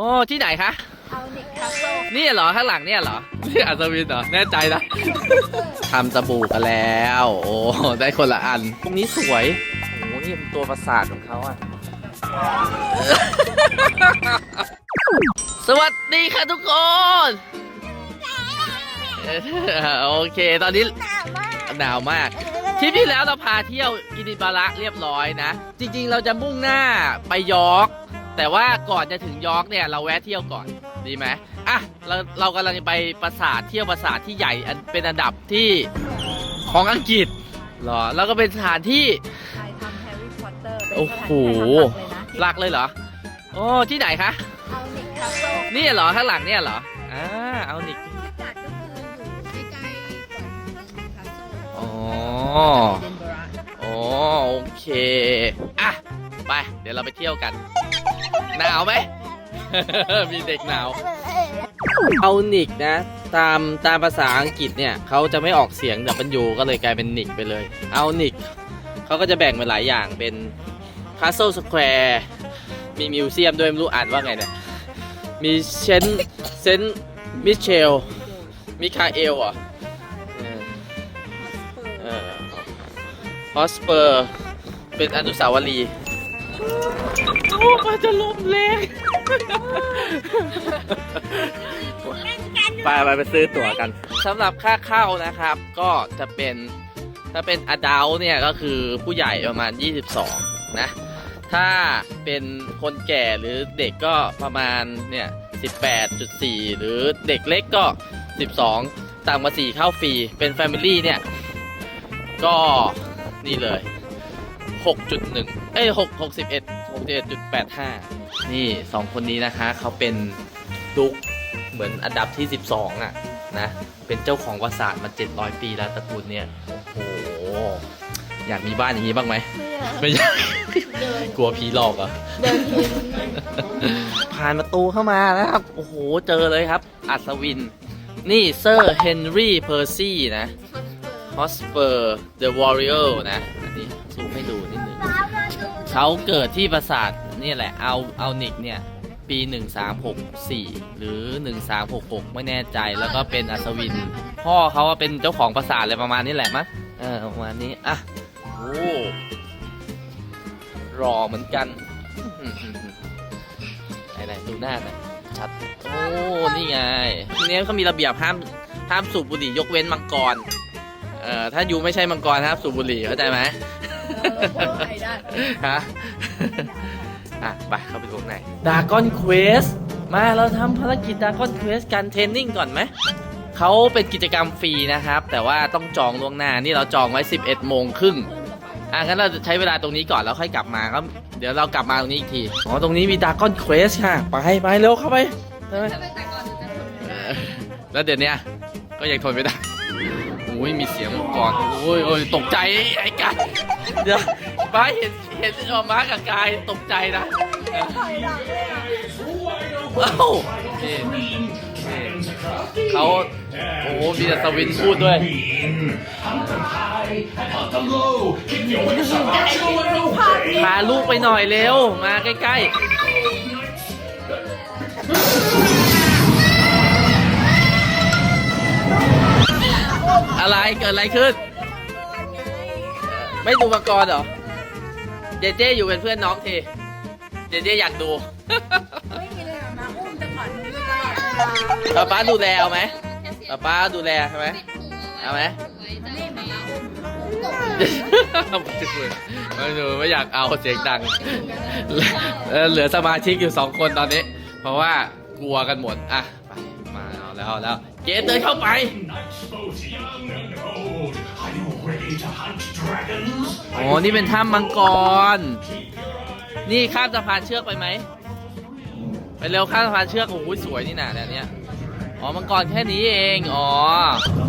โอ้ที่ไหนคะเอานิกคาโซ่นี่เหรอข้างหลังเนี่ยเหรอนี่อัศวินเหรอแน่ใจนะทำสบู่กันแล้ว โอ้ได้คนละอันตรงนี้สวยโอ้นี่เป็นตัวประสาทของเขาอะสวัสดีค่ะทุกคนเอ่อโอเค ตอนนี้หนาวมากหนาวมากทริปที่แล้วเราพาเที่ยวกินิบาระเรียบร้อยนะ จริง ๆ เราจะมุ่งหน้าไปยอร์ก แต่ว่าก่อนจะถึงยอร์กเนี่ยเราแวะเที่ยวก่อนดีไหมอะเราเรากำลังจะไปปราสาทเที่ยวปราสาทที่ใหญ่อันเป็นอันดับที่ของอังกฤษเหรอแล้วก็เป็นสถานที่ ถ่ายทำแฮร์รี่พอตเตอร์เป็นโอ้สถานโหที่ถ่ายทำหลักเลยนะหลักเลยเหรอโอ้ที่ไหนคะเอานิกคาโซ่นี่เหรอข้างหลังเนี่ยเหรออ่าเอานิกพิกัดก็คืออยู่ใกล้ๆกับนิกคาโซ่อ๋อเดนเบอร์ อ๋อโอเคอะไปเดี๋ยวเราไปเที่ยวกัน หนาวไหม มีเด็กหนาวเอานิกนะ ตามตามภาษาอังกฤษเนี่ยเขาจะไม่ออกเสียงแต่เป็นยูก็เลยกลายเป็นนิกไปเลย เอานิกเขาก็จะแบ่งเป็นหลายอย่างเป็น Castle Square มีมิวเซียมด้วยไม่รู้อ่านว่าไงเนี่ยมีเชนเซนมิเชลมิคาเอลเหรอะเออฮอสเปอร์ เป็นอนุสาวรีย์ โอ้มันจะลมแรงไปไปไปซื้อตั๋วกันสำหรับค่าเข้านะครับ ก็จะเป็นถ้าเป็นอดัลเนี่ยก็คือผู้ใหญ่ประมาณ 22 นะ ถ้าเป็นคนแก่หรือเด็กก็ประมาณเนี่ย 18.4 หรือเด็กเล็กก็ 12 ต่ำกว่า4เข้าฟรี เป็น Family เนี่ย ก็นี่เลย 6.1 เอ้ย6 61 61.85 นี่ 2 คนนี้นะคะเขาเป็นลุกเหมือนอันดับที่ 12 อะ นะ เป็นเจ้าของปราสาทมา 700 ปีแล้วตระกูลเนี่ย โอ้โห อยากมีบ้านอย่างนี้บ้างไหม ไม่อยากเดินกลัวผีหลอกเหรอ เดินทีผ่านประตูเข้ามานะครับ โอ้โห เจอเลยครับ อัศวิน นี่เซอร์เฮนรี่เพอร์ซี่นะฮอสเปอร์เดอะวอริเออร์นะ อันนี้ซูมให้ดูนิดนึงเขาเกิดที่ปราสาทนี่แหละเอาเอานิกเนี่ยปี 1364 หรือ 1366 ไม่แน่ใจแล้วก็เป็นอัศวิน พ่อเขาว่าเป็นเจ้าของปราสาทอะไรประมาณนี้แหละมั้งเออประมาณนี้อะโอ้รอเหมือนกันไหนๆดูหน้าหน่อยชัด โอ้ นี่ไงทีนี้เขามีระเบียบห้ามห้ามสูบบุหรี่ยกเว้นมังกร เอ่อถ้ายูไม่ใช่มังกรห้ามสูบบุหรี่เข้าใจไหมไปได้ฮะอะไปเข้าไปดูข้างในดากอนเควสมาเราทำภารกิจดากอนเควสการเทรนนิ่งก่อนไหมเขาเป็นกิจกรรมฟรีนะครับ แต่ว่าต้องจองล่วงหน้านี่เราจองไว้ 11โมงครึ่งอะงั้นเราจะใช้เวลาตรงนี้ก่อนแล้วค่อยกลับมาก็เดี๋ยวเรากลับมาตรงนี้อีกทีอ๋อตรงนี้มีดากอนเควสค่ะไปไปเร็วเข้าไปได้ไหมเออแล้วเดี๋ยวเนี้ยก็ยังทนไม่ได้โอ้ยมีเสียงก่อนโอ้ยโอ้ยตกใจไอ้กันเดี๋ยวบ้าเห็นเห็นออกมากับกายตกใจนะเออเอ้านี่นี่เขาโอ้โหมีแต่สวินพูดด้วย พาลูกไปหน่อยเร็ว มาใกล้ๆ อะไรเกิดอะไรขึ้น ไม่ดูมังกรเหรอ เจเจอยู่เป็นเพื่อนน้องทีเจเจอยากดูไม่มีเลยอะมาอุ้มแต่ก่อนมึงตลอดเวลาป้าป้าดูแลเอาไหมป้าป้าดูแลใช่ไหมเอาไหมไม่มาอุ้มไม่ดูไม่อยากเอาเสียงดังเออเหลือสมาชิกอยู่สองคนตอนนี้ เพราะว่ากลัวกันหมด อะ ไป มาเอาแล้วเอาแล้ว เกดเดินเข้าไป Nice both young and old. Are you ready to hunt dragons? อ๋อนี่เป็นถ้ำมังกร นี่ข้ามสะพานเชือกไปไหม ไปเร็วข้ามสะพานเชือก โอ้ยสวยนี่นะเนี่ยเนี่ยอ๋อ มังกรแค่นี้เอง อ๋อ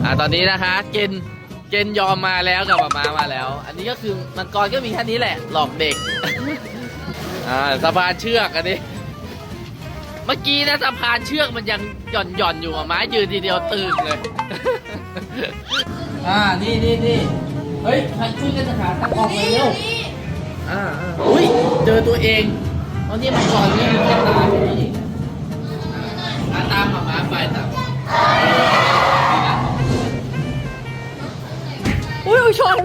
อ่า ตอนนี้นะคะ เกณฑ์เกณฑ์ยอมมาแล้วกับมามาแล้ว อันนี้ก็คือมังกรก็มีแค่นี้แหละ หลอกเด็ก อ่า สะพานเชือกอันนี้ เมื่อกี้นะสะพานเชือกมันยังหย่อนหย่อนอยู่อะไม้ยืนทีเดียวตึงเลย อ่า นี่นี่นี่เฮ้ยใคช่วยกันหาทางออกมายเร็ว อ่าอ่าอุ้ย เจอตัวเองเอาเนี่มันก่อนนี่มันตายไปนี่อ่ตามหมาหมาไปต่อุ้ยชน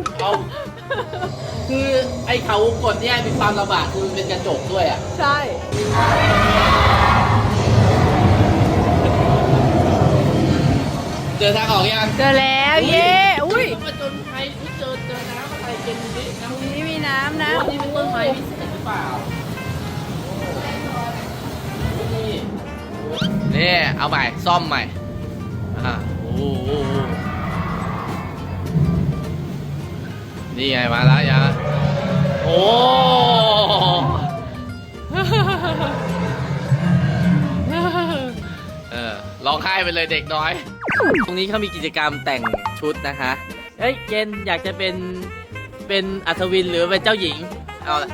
คือไอ้เขากดเนี่ยมีความระบาดคือมันเป็นกระจกด้วยอะ ใช่ อทางออกยังเจอแล้วเย้อุ้ยมาจนภัยอุ๊ยเจอเจอน้ำอะไรเย็นดิน้ำนี่มีน้ำนะอันนี้เป็นต้นไม้พิเศษหรือเปล่านี่นี่เอาใหม่ซ่อมใหม่อ่าโอ้โหนี่ไงมาแล้วยังโอ้เออร้องไห้ไปเลยเด็กน้อย ตรงนี้เขามีกิจกรรมแต่งชุดนะคะเฮ้ยเจนอยากจะเป็นเป็นอัศวินหรือเป็นเจ้าหญิง เอาละ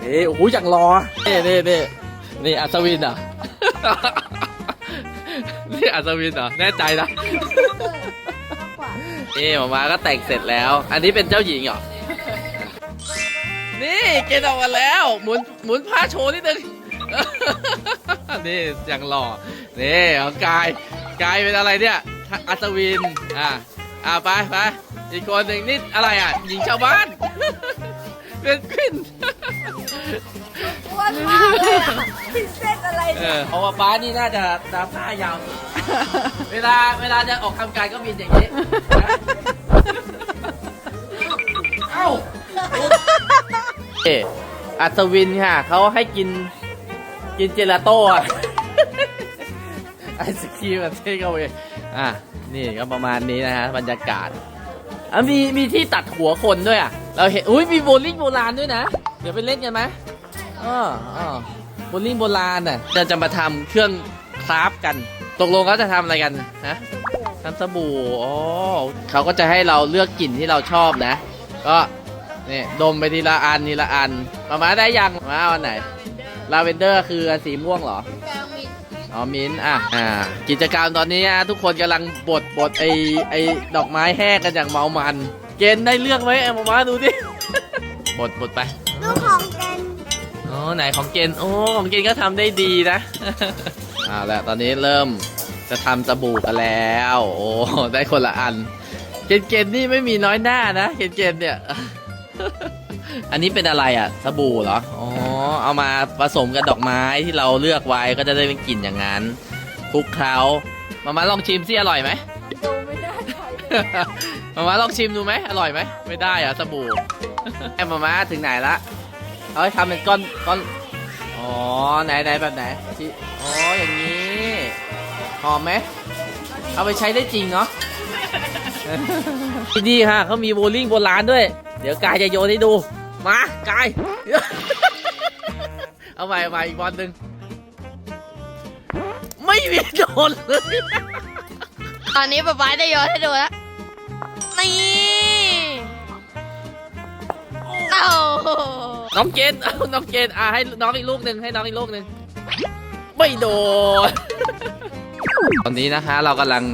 เอ้โอ้โหอยากรอเน่เน่เน่นี่อัศวินเหรอนี่อัศวินเหรอ แน่ใจนะเอ๊หมามาก็แต่งเสร็จแล้ว อันนี้เป็นเจ้าหญิงเหรอ นี่เกณฑ์ออกมาแล้ว หมุนหมุนผ้าโชว์นิดนึง นี่อย่างหล่อนี่ของกายกายเป็นอะไรเนี่ยอัศวินอ่าอ่าไปไปอีกคนหนึ่งนี่อะไรอะหญิงชาวบ้านเป็นขึ้นอ้วนมากเลยอะพิเศษอะไรเออเพราะว่าป้านี่น่าจะดาผ้ายาวสุดเวลาเวลาจะออกทำการก็บินอย่างนี้นะเอ้า เอออัศวินค่ะเขาให้กิน กินเจลาโต้อะไอศครีมกับเทคเอาไว้อะ นี่ก็ประมาณนี้นะฮะบรรยากาศอะมีมีที่ตัดหัวคนด้วยอะ เราเห็น อุ้ยมีโบลิ่งโบราณด้วยนะ เดี๋ยวไปเล่นกันไหมอ๋ออ๋อโบลิ่งโบราณอะเราจะมาทำเครื่องคราฟกัน ตกลงเขาจะทำอะไรกันนะทำสบู่อ๋อเขาก็จะให้เราเลือกกลิ่นที่เราชอบนะ ก็นี่ดมไปทีละอันทีละอันมามาได้ยังมาวันไหน ลาเวนเดอร์คือสีม่วงเหรอ อ๋อ มิ้นท์อะ อ่า กิจกรรมตอนนี้นะทุกคนกำลังบดบดไอไอดอกไม้แห้งกันอย่างเมามัน เกณฑ์ได้เลือกไหมเอามามาดูดิ บดบดไป ลูกของเกนอ๋อ ไหนของเกณฑ์โอ้ ของเกณฑ์ก็ทำได้ดีนะ อ่าแล้วตอนนี้เริ่มจะทำสบู่กันแล้ว โอ้ ได้คนละอัน เกณฑ์เกณฑ์นี่ไม่มีน้อยหน้านะ เกณฑ์เกณฑ์เนี่ย อันนี้เป็นอะไรอะสบู่เหรอ อ๋อ เอามาผสมกับดอกไม้ที่เราเลือกไว้ก็จะได้เป็นกลิ่นอย่างนั้นคลุกเคล้ามามาลองชิมสิอร่อยไหม ดูไม่ได้ใครเลยมามาลองชิมดูไหมอร่อยไหมไม่ได้เหรอะสบู่ แอมมามาถึงไหนละเอาให้ทำเป็นก้อนก้อนอ๋อไหนไหนแบบไหนชิอ๋ออย่างนี้หอมไหมเอาไปใช้ได้จริงเนาะ ที่นี่ค่ะเขามีโบลิ่งโบราณด้วย เดี๋ยวกายจะโยนให้ดู มากาย เอาใหม่เอาใหม่อีกบอลหนึ่งไม่มีโดนเลยตอนนี้ป๊าป๊าได้โยนให้ดูแล้ว นี่เอ้าน้องเกณฑ์เอาน้องเกณฑ์อะให้น้องอีกลูกหนึ่งให้น้องอีกลูกหนึ่งไม่โดน ตอนนี้นะคะ เรากำลัง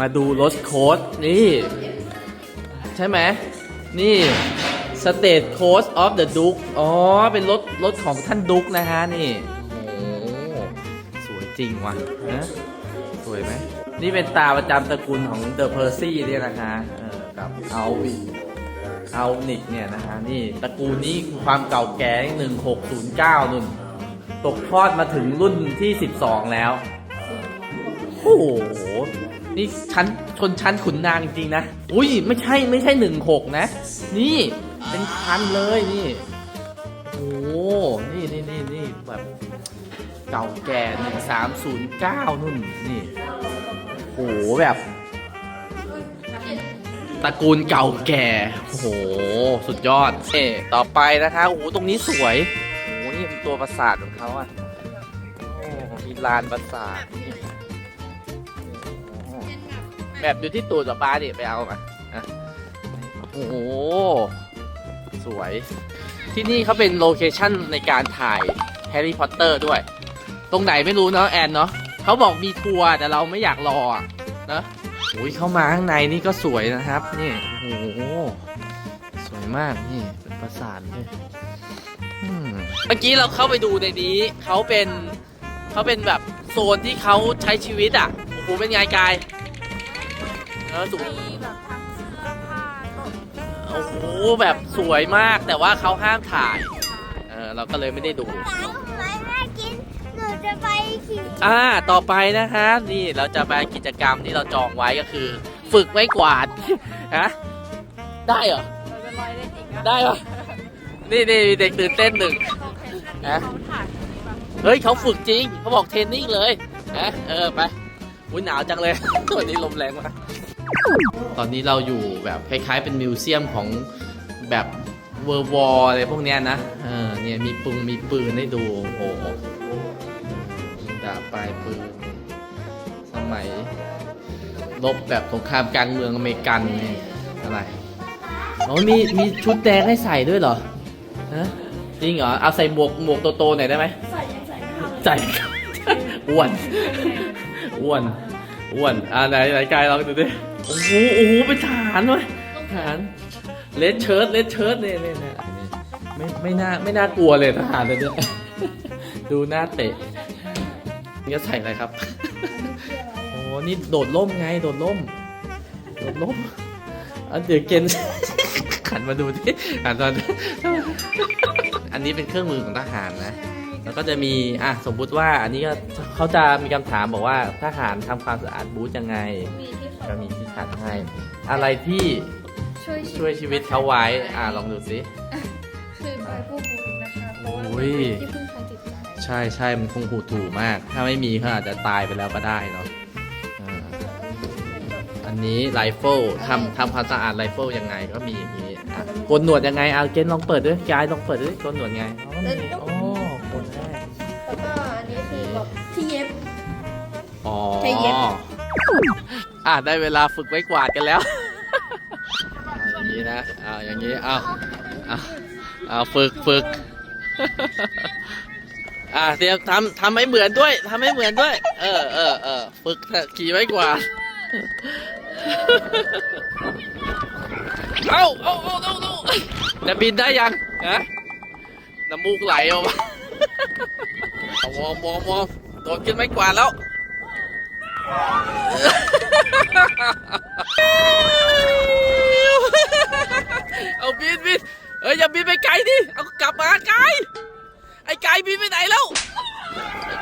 มาดูรถโค้ดนี่ ใช่ไหมนี่ State Coast of the Duke อ๋อ เป็นรถรถของท่านดุกนะฮะนี่โอ้โหสวยจริงว่ะนะสวยไหม นี่เป็นตาประจำตระกูลของเดอะเพอร์ซี่เนี่ยนะคะเออกับเอาวินเอานิกเนี่ยนะฮะนี่ตระกูลนี้ความเก่าแก่หนึ่งหกศูนย์เก้านุ่น ตกทอดมาถึงรุ่นที่สิบสองแล้ว โอ้โห นี่ชั้นชนชั้นขุนนางจริงๆนะ อุ้ย ไม่ใช่ไม่ใช่หนึ่งหกนะ นี่ เป็นพันเลยนี่ โอ้โหนี่นี่นี่นี่แบบเก่าแก่หนึ่งสามศูนย์เก้านุ่นนี่โอ้โหแบบตระกูลเก่าแก่ โอ้โห สุดยอดเอ่ต่อไปนะคะโอ้โห ตรงนี้สวย โอ้โห นี่เป็นตัวปราสาทของเขาอะ โอ้มีลานปราสาทแบบอยู่ที่ตูดกับป้าดิ ไปเอามาอะโอ้โห สวย ที่นี่เขาเป็นโลเคชั่นในการถ่ายแฮร์รี่พอตเตอร์ด้วย ตรงไหนไม่รู้เนาะแอนเนาะเขาบอกมีทัวร์แต่เราไม่อยากรอเนะโอ้ยเข้ามาข้างในนี่ก็สวยนะครับ นี่โอ้โหสวยมากนี่เป็นปราสาทเลยเมื่อกี้เราเข้าไปดูในนี้เขาเป็นเขาเป็นแบบโซนที่เขาใช้ชีวิตอะโอ้โหเป็นไงกายเออสูง อ้โหแบบสวยมากแต่ว่าเขาห้ามถ่าย เออเราก็เลยไม่ได้ดู ไม่แม่กิน หนูจะไปขี่อ่า ต่อไปนะคะนี่เราจะไปกิจกรรมที่เราจองไว้ก็คือ ฝึกไม้กวาด ฮะ ได้เหรอ เราจะลอยเล่นอีกนะได้ปะนี่นี่มีเด็กตื่นเต้นหนึ่งฮะเขาถ่ายนี่ปะเฮ้ยเขาฝึกจริง เขาบอกเทรนนิ่งเลยนะเออ ไปอุ้ยหนาวจังเลย วันนี้ลมแรงมาก ตอนนี้เราอยู่แบบคล้ายๆ เป็นมิวเซียมของแบบเวอร์วอลอะไรพวกเนี้ยนะเออเนี่ยมีปุงมีปืนให้ดู โอ้โหดาบปลายปืน สมัยรบแบบสงครามกลางเมืองอเมริกันนี่อะไรอ๋อมีมีชุดแดงให้ใส่ด้วยเหรอฮะจริงเหรอ เอาใส่หมวกหมวกโตๆหน่อยได้ไหมใส่ยังใส่ไม่เอาเลยใส่ อ้วน อ้วน อ้วน อ่าไหนไหนกายลองดูดิ โอ้โหโอ้โหเป็นทหารเว้ยทหารเลดเชิ้ตเลดเชิ้ตเนี่ยเนี่ยเนี่ยไม่ไม่น่าไม่น่ากลัวเลยทหารเลยเนี่ยดูหน้าเตะนี่จะใส่อะไรครับโอ้นี่โดดร่มไงโดดร่มโดดร่มอันเดี๋ยวเกณฑ์ขันมาดูที่ขันมาดูอันนี้เป็นเครื่องมือของทหารนะแล้วก็จะมีอะสมมุติว่าอันนี้ก็เขาจะมีคำถามบอกว่าทหารทำความสะอาดบูธยังไง ก็มีที่ขัดให้ อะไรที่ช่วยช่วยชีวิตเขาไว้ อะลองดูสิ คือไปพวกบูนะคะเพราะว่าโอ้ยที่พึ่งทางจิตใจใช่ใช่มันคงหูถูมาก ถ้าไม่มีเขาอาจจะตายไปแล้วก็ได้เนาะอ่าอันนี้ไรเฟิลทำทำความสะอาดไรเฟิลยังไงก็มีอย่างนี้อะโกนหนวดยังไงเอาเกนลองเปิดด้วยกายลองเปิดด้วยโกนหนวดไงอ๋อมีอ๋อโกนได้แล้วก็อันนี้คือแบบที่เย็บ อ๋อ ใช้เย็บ อะได้เวลาฝึกไม้กวาดกันแล้วอย่างนี้นะเอาอย่างนี้เอาเอาเอาฝึกฝึกอะเตรียมทำทำให้เหมือนด้วยทำให้เหมือนด้วย เออเออเออฝึกขี่ไม้กวาดเอาเอาเอาเอาเอาจะบินได้ยังฮะน้ำมูกไหลออกมาเอามองมองมองโดนขึ้นไม้กวาดแล้ว เอาบินบินเอ้ยอย่าบินไปไกลดิ เอากลับมาไกล ไอ้ไกลบินไปไหนแล้ว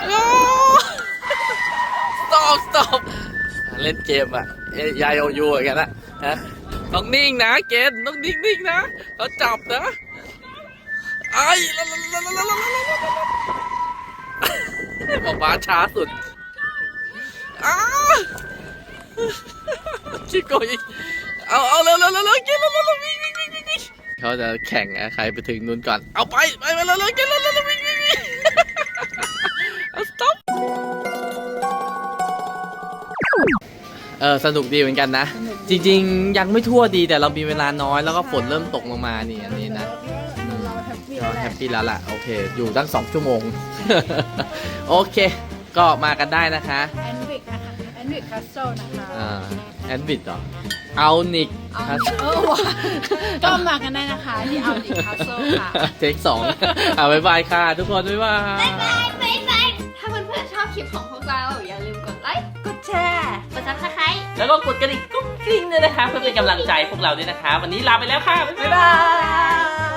โอ้ stop stop เล่นเกมอะยายโอยูอย่างนั้นนะฮะต้องนิ่งนะเกณฑ์ต้องนิ่งนิ่งนะเราจับนะไอ้ละลลลลลลบอกมาช้าสุด อ้าคิดโกยเอาเอาเร็วเร็วเร็วเร็วเกณฑ์เร็วเร็วเร็ววิ่งวิ่งวิ่งวิ่งวิ่งเขาจะแข่งอะใครไปถึงนู้นก่อน เอาไปไปไปเร็วเร็วเกณฑ์เร็วเร็วเร็ววิ่งวิ่งวิ่งเอา stop เออสนุกดีเหมือนกันนะ จริง ๆ ยังไม่ทั่วดีแต่เรามีเวลาน้อยแล้วก็ฝนเริ่มตกลงมานี่อันนี้นะเราแฮปปี้ก็แล้วแหแฮละปปี้แล้วล่ะโอเค อยู่ตั้งสองชั่วโมง โอเค ก็มากันได้นะคะแอ นวิกนะคะแอนวิกคาสเซิลนะคะอ่าแอนบิดเหรอเอานิกเอาเออว่ะก็มากันได้นะคะที่เอาดิคาสเซิลค่ะ เทคสองอ่าบ๊ายบายค่ะ ทุกคนบ๊ายบายถ้าเพื่อนๆชอบคลิปของพวกเรา อย่าลืมกดไลค์ กดแชร์ กดซับสไครต์แล้วก็กดกระดิ่งกุ้งกริ้งด้วยนะคะ เพื่อเป็นกำลังใจพวกเราด้วยนะคะ วันนี้ลาไปแล้วค่ะ บ๊ายบายบ๊ายบาย